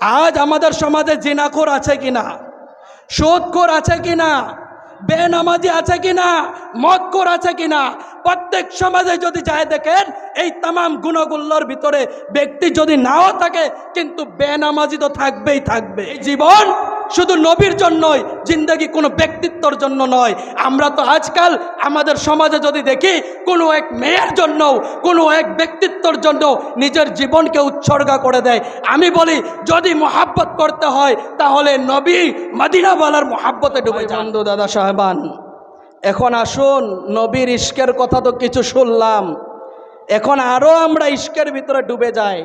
আজ আমাদের সমাজে জিনাখোর আছে কিনা? কর আছে কিনা? বেনামাজি আছে কিনা? মদখোর আছে কিনা? প্রত্যেক সমাজে যদি যায় দেখেন, এই তাম গুণগুল্লোর ভিতরে ব্যক্তি যদি নাও থাকে, কিন্তু বেনামাজি তো থাকবেই থাকবে। জীবন শুধু নবীর জন্যই, জিন্দগি কোনো ব্যক্তিত্বর জন্য নয়। আমরা তো আজকাল আমাদের সমাজে যদি দেখি, কোনো এক মেয়ের জন্য কোনো এক ব্যক্তিত্বর জন্য নিজের জীবনকে উৎসর্গা করে দেয়। আমি বলি, যদি মোহাব্বত করতে হয়, তাহলে নবী মদিনাওয়ালার মোহাব্বতে ডুবে বন্ধু, দাদা সাহেবান, এখন আসুন, নবীর ইস্কের কথা তো কিছু শুনলাম। এখন আরও আমরা ইস্কের ভিতরে ডুবে যাই।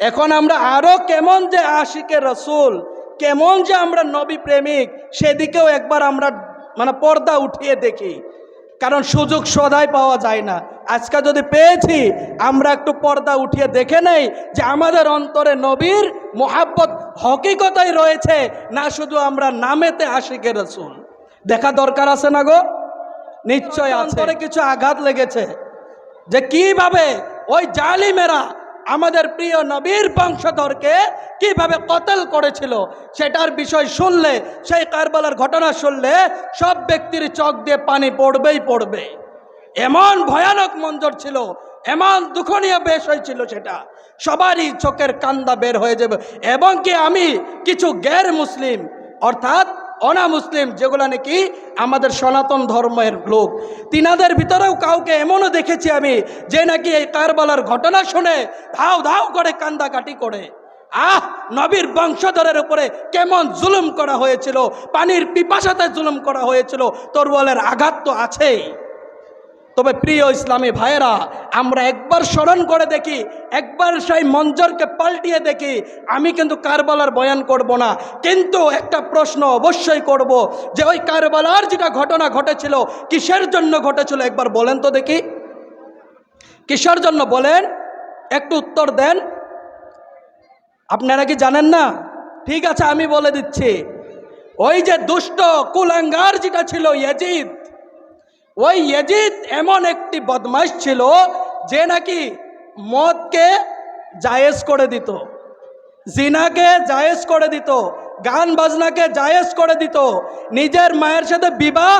এখন আমরা আরও কেমন যে আশিকের রসুল কেমন যে আমরা নবী প্রেমিক সেদিকেও একবার আমরা মানে পর্দা উঠিয়ে দেখি। কারণ সুযোগ সদাই পাওয়া যায় না। আজকে যদি পেয়েছি আমরা একটু পর্দা উঠিয়ে দেখে নেই যে আমাদের অন্তরে নবীর মোহাব্বত হকিকতাই রয়েছে না শুধু আমরা নামেতে আশিকের রসুল। দেখা দরকার আছে না গো? নিশ্চয় অন্তরে কিছু আঘাত লেগেছে। যে কীভাবে ওই জালিমেরা আমাদের প্রিয় নবীর বংশধরকে কীভাবে কতল করেছিল সেটার বিষয় শুনলে, সেই কারবালার ঘটনা শুনলে সব ব্যক্তির চোখ দিয়ে পানি পড়বেই পড়বে। এমন ভয়ানক মঞ্জর ছিল, এমন দুঃখনীয় বেশ হয়েছিল সেটা। সবারই চোখের কান্দা বের হয়ে যাবে। এবং কি আমি কিছু গ্যার মুসলিম, অর্থাৎ অনা মুসলিম যেগুলো নাকি আমাদের সনাতন ধর্মের লোক। তিনাদের ভিতরেও কাউকে এমনও দেখেছি আমি, যে নাকি এই কারবালার ঘটনা শুনে ধাও ধাও করে কান্দাকাটি করে। আহ, নবীর বংশধরের উপরে কেমন জুলুম করা হয়েছিল, পানির পিপাসাতে জুলুম করা হয়েছিল তরওয়ালের আঘাত তো আছেই। তবে প্রিয় ইসলামী ভাইয়েরা, আমরা একবার স্মরণ করে দেখি, একবার সেই মঞ্জরকে পাল্টিয়ে দেখি, আমি কিন্তু কারবালার বয়ান করব না। কিন্তু একটা প্রশ্ন অবশ্যই করব, যে ওই কারবালার যেটা ঘটনা ঘটেছিল, কিসের জন্য ঘটেছিল একবার বলেন তো দেখি। কিসের জন্য বলেন? একটু উত্তর দেন। আপনারা কি জানেন না? ঠিক আছে, আমি বলে দিচ্ছি। ওই যে দুষ্ট কুলাঙ্গার যেটা ছিল, ইয়াজিদ ওই ইয়াজিদ এমন একটি বদমাইশ ছিল যে নাকি মদকে জায়েজ করে দিত, জিনাকে জায়েজ করে দিত, গান বাজনাকে জায়েজ করে দিত, নিজের মায়ের সাথে বিবাহ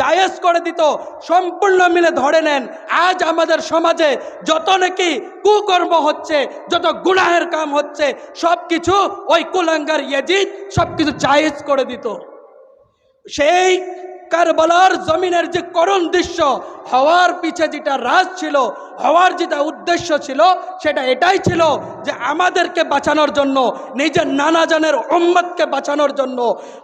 জায়েজ করে দিত, সম্পূর্ণ মিলে ধরে নেন, আজ আমাদের সমাজে যত নাকি কুকর্ম হচ্ছে, যত গুনাহের কাম হচ্ছে সব কিছু ওই কুলাঙ্গার ইয়াজিদ সব কিছু জায়েজ করে দিত। সেই কারবালার জমিনের যে করণ দৃশ্য হওয়ার পিছে যেটা রাজ ছিল, হওয়ার যেটা উদ্দেশ্য ছিল, সেটা এটাই ছিল যে আমাদেরকে বাঁচানোর জন্য, নিজের নানা জানের উম্মতকে বাঁচানোর জন্য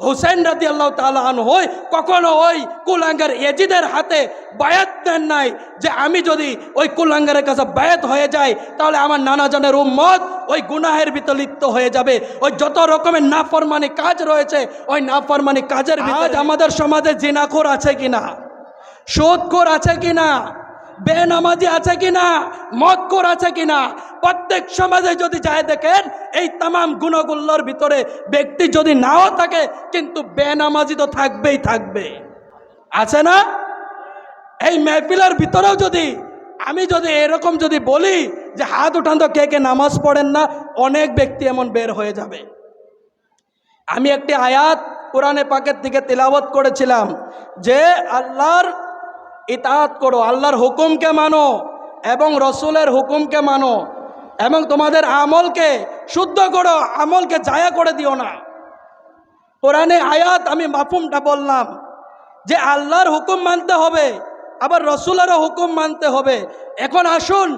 হুসেন রাদি আল্লাহ তালান হই কখনো ওই কুলাঙ্গার এজিদের হাতে বায়াত দেন নাই যে আমি যদি ওই কুলাঙ্গারের কাছে বায়াত হয়ে যাই, তাহলে আমার নানা জানের উম্মত ওই গুনাহের ভিতর লিপ্ত হয়ে যাবে। ওই যত রকমের নাফরমানি কাজ রয়েছে, ওই নাফরমানি কাজের আজ আমাদের সমাজে জিনাখোর আছে কিনা? সুদখোর আছে কি কিনা? বেনামাজি আছে কি কিনা? মদখোর আছে কিনা? প্রত্যেক সমাজে যদি যায় দেখেন, এই তামাম গুণগুল্লোর ভিতরে ব্যক্তি যদি নাও থাকে, কিন্তু বেনামাজি তো থাকবেই থাকবে। আছে না? এই মেহফিলের ভিতরেও যদি, আমি যদি এরকম যদি বলি যে হাত উঠান তো কে কে নামাজ পড়েন না, অনেক ব্যক্তি এমন বের হয়ে যাবে। আমি একটি আয়াত কোরআনে পাকের দিকে তেলাবত করেছিলাম যে আল্লাহর ইতাহাত করো, আল্লাহর হুকুমকে মানো এবং রসুলের হুকুমকে মানো এবং তোমাদের আমলকে শুদ্ধ করো, আমলকে জায়া করে দিও না। কোরআনে আয়াত, আমি মাফুমটা বললাম যে আল্লাহর হুকুম মানতে হবে, আবার রসুলেরও হুকুম মানতে হবে। এখন আসুন,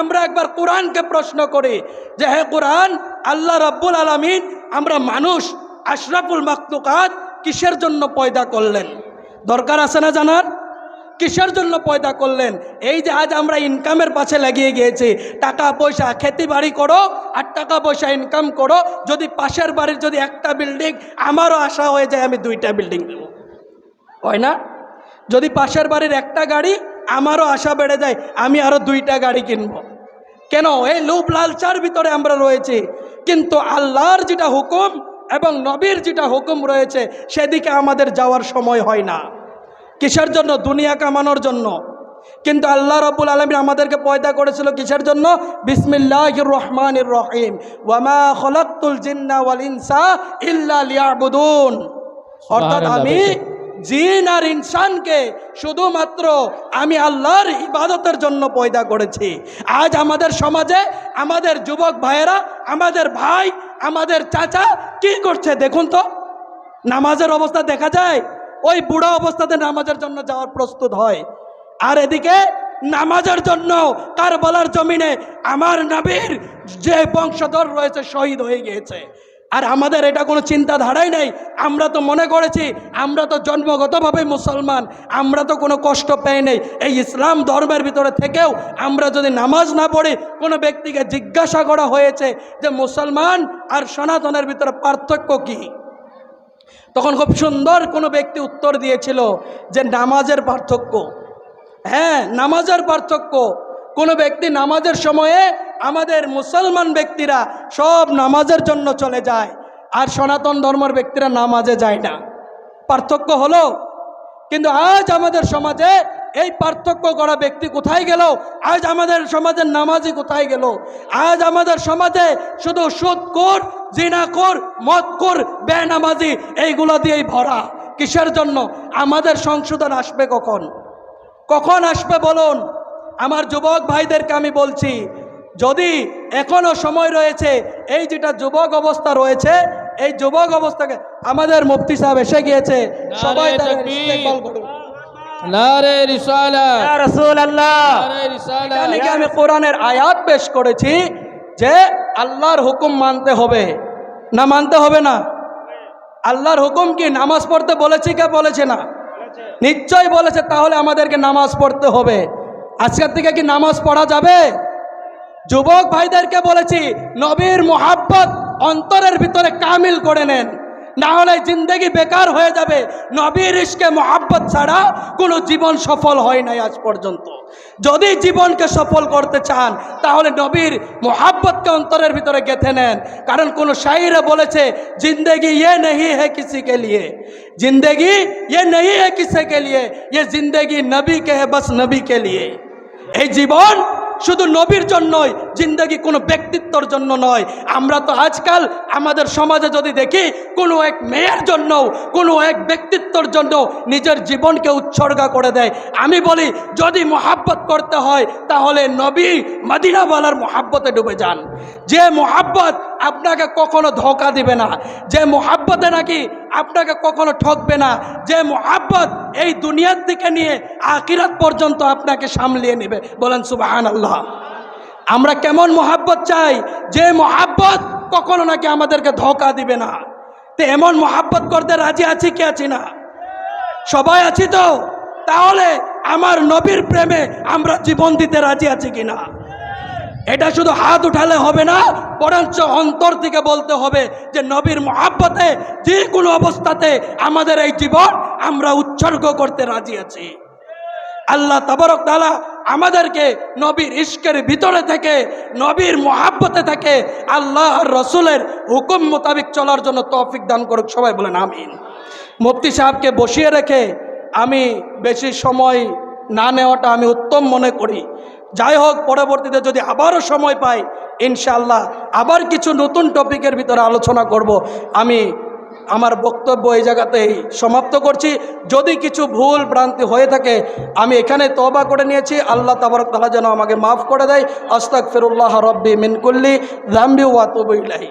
আমরা একবার কোরআনকে প্রশ্ন করি যে হ্যাঁ কোরআন, আল্লাহ রব্বুল আলমিন আমরা মানুষ, আশরাফুল মাকতুকাত কিসের জন্য পয়দা করলেন? দরকার আছে না জানার? কিসের জন্য পয়দা করলেন? এই যে আজ আমরা ইনকামের পাশে লাগিয়ে গিয়েছি, টাকা পয়সা খেতি বাড়ি করো আর টাকা পয়সা ইনকাম করো, যদি পাশের বাড়ির যদি একটা বিল্ডিং আমারও আশা হয়ে যায় আমি দুইটা বিল্ডিং দেবো হয় না? যদি পাশের বাড়ির একটা গাড়ি, আমারও আশা বেড়ে যায় আমি আরও দুইটা গাড়ি কিনব। কেন? এই লোভ লালচার ভিতরে আমরা রয়েছি। কিন্তু আল্লাহর যেটা হুকুম এবং নবীর যেটা হুকুম রয়েছে, সেদিকে আমাদের যাওয়ার সময় হয় না। কিসের জন্য? দুনিয়া কামানোর জন্য। কিন্তু আল্লাহ রব্বুল আলমী আমাদেরকে পয়দা করেছিল কিসের জন্য? বিসমিল্লাহ রহমান রহিম। ওয়ামা খলাক্তুল জিন্না ওয়াল ইনসা ইল্লা লিয়াবুদুন। অর্থাৎ আমি। জিন আর ইনসানকে শুধুমাত্র আমি আল্লাহর ইবাদতের জন্য পয়দা করেছি। আজ আমাদের সমাজে আমাদের যুবক ভাইয়েরা আমাদের ভাই আমাদের চাচা কি করছে দেখুন তো? নামাজের অবস্থা দেখা যায়? ওই বুড়া অবস্থাতে নামাজের জন্য যাওয়ার প্রস্তুত হয়। আর এদিকে নামাজের জন্য কারবালার জমিনে আমার নবীর যে বংশধর রয়েছে, শহীদ হয়ে গিয়েছে। আর আমাদের এটা কোনো চিন্তাধারাই নেই। আমরা তো মনে করেছি, আমরা তো জন্মগতভাবে মুসলমান, আমরা তো কোনো কষ্ট পেয়ে নেই। এই ইসলাম ধর্মের ভিতরে থেকেও আমরা যদি নামাজ না পড়ি, কোনো ব্যক্তিকে জিজ্ঞাসা করা হয়েছে যে মুসলমান আর সনাতনের ভিতরে পার্থক্য কী? তখন খুব সুন্দর কোনো ব্যক্তি উত্তর দিয়েছিল যে নামাজের পার্থক্য। হ্যাঁ নামাজের পার্থক্য। কোনো ব্যক্তি নামাজের সময়ে আমাদের মুসলমান ব্যক্তিরা সব নামাজের জন্য চলে যায় আর সনাতন ধর্মের ব্যক্তিরা নামাজে যায় না। পার্থক্য হলো, কিন্তু আজ আমাদের সমাজে এই পার্থক্য করা ব্যক্তি কোথায় গেল? আজ আমাদের সমাজের নামাজি কোথায় গেল? আজ আমাদের সমাজে শুধু সুধ কর জিনা সুদকোর জিনাকোর মদকোর বেনামাজি এইগুলো দিয়েই ভরা। কিসের জন্য? আমাদের সংশোধন আসবে কখন? কখন আসবে বলুন? আমার যুবক ভাইদেরকে আমি বলছি যদি এখনও সময় রয়েছে এই যেটা যুবক অবস্থা রয়েছে এই যুবক অবস্থাকে আমাদের মুফতি সাহেব এসে গিয়েছে। সবাই ইস্তেকবাল করুন। নারে রিসালাত ইয়া রাসূলুল্লাহ। নারে রিসালাত এখানে কি আমি কোরআনের আয়াত পেশ করেছি যে আল্লাহর হুকুম মানতে হবে। না মানতে হবে না? আল্লাহর হুকুম কি? নামাজ পড়তে বলেছি কে বলেছে না? নিশ্চয় বলেছে তাহলে আমাদেরকে নামাজ পড়তে হবে। আজকের থেকে কি নামাজ পড়া যাবে? যুবক ভাইদেরকে বলেছি নবীর মোহাব্বত অন্তরের ভিতরে কামিল করে নেন। না হলে জিন্দগি বেকার হয়ে যাবে। নবীর ইস্কে মোহাব্বত ছাড়া কোনো জীবন সফল হয় নাই আজ পর্যন্ত। যদি জীবনকে সফল করতে চান, তাহলে নবীর মোহাব্বতকে অন্তরের ভিতরে গেঁথে নেন। কারণ কোনো শাহিরা বলেছে, জিন্দগি ইয়ে নেই হে কিসি কে লিয়ে। জিন্দগি ইয়ে নেই হে কিসে কে লিয়ে। ইয়ে জিন্দগি নবী কে হে, বস নবী কে লিয়ে। এই জীবন শুধু নবীর জন্যই, জিন্দগি কোনো ব্যক্তিত্বর জন্য নয়। আমরা তো আজকাল আমাদের সমাজে যদি দেখি, কোনো এক মেয়ের জন্য কোনো এক ব্যক্তিত্বর জন্য নিজের জীবনকে উৎসর্গা করে দেয়। আমি বলি, যদি মোহাব্বত করতে হয়, তাহলে নবী মদিনাওয়ালার মোহাব্বতে ডুবে যান। যে মোহাব্বত আপনাকে কখনো ধোকা দিবে না। যে মোহাব্বতে নাকি আপনাকে কখনো ঠকবে না। যে মোহাব্বত এই দুনিয়ার দিকে নিয়ে আকিরাত পর্যন্ত আপনাকে সামলিয়ে নেবে। বলেন সুবাহান আল্লাহ আমরা কেমন মোহাব্বত চাই? যে মোহাব্বত কখনো নাকি আমাদেরকে ধোকা দিবে না। তো এমন মোহাব্বত করতে রাজি আছি, কি আছি না? সবাই আছি তো? তাহলে আমার নবীর প্রেমে আমরা জীবন দিতে রাজি আছি কিনা? এটা শুধু হাত উঠালে হবে না, বরঞ্চ অন্তর থেকে বলতে হবে যে নবীর মহাব্বতে যে কোনো অবস্থাতে আমাদের এই জীবন আমরা উৎসর্গ করতে রাজি আছি। আল্লাহ তাবারক তালা আমাদেরকে নবীর ইস্কের ভিতরে থেকে, নবীর মহাব্বতে থেকে আল্লাহ রসুলের হুকুম মোতাবেক চলার জন্য তৌফিক দান করুক, সবাই বলেন আমিন। মুফতি সাহেবকে বসিয়ে রেখে আমি বেশি সময় না নেওয়াটা আমি উত্তম মনে করি। যাই হোক, পরবর্তীতে যদি আবারও সময় পাই ইনশাল্লাহ আবার কিছু নতুন টপিকের ভিতরে আলোচনা করব। আমি আমার বক্তব্য এই জায়গাতেই সমাপ্ত করছি। যদি কিছু ভুল ভ্রান্তি হয়ে থাকে, আমি এখানে তবা করে নিয়েছি। আল্লাহ তাবারক তালা যেন আমাকে মাফ করে দেয়। আস্তাক ফিরুল্লাহ রব্বি মিনকুল্লি জাম্বি ওয়াতুবু ইলাহি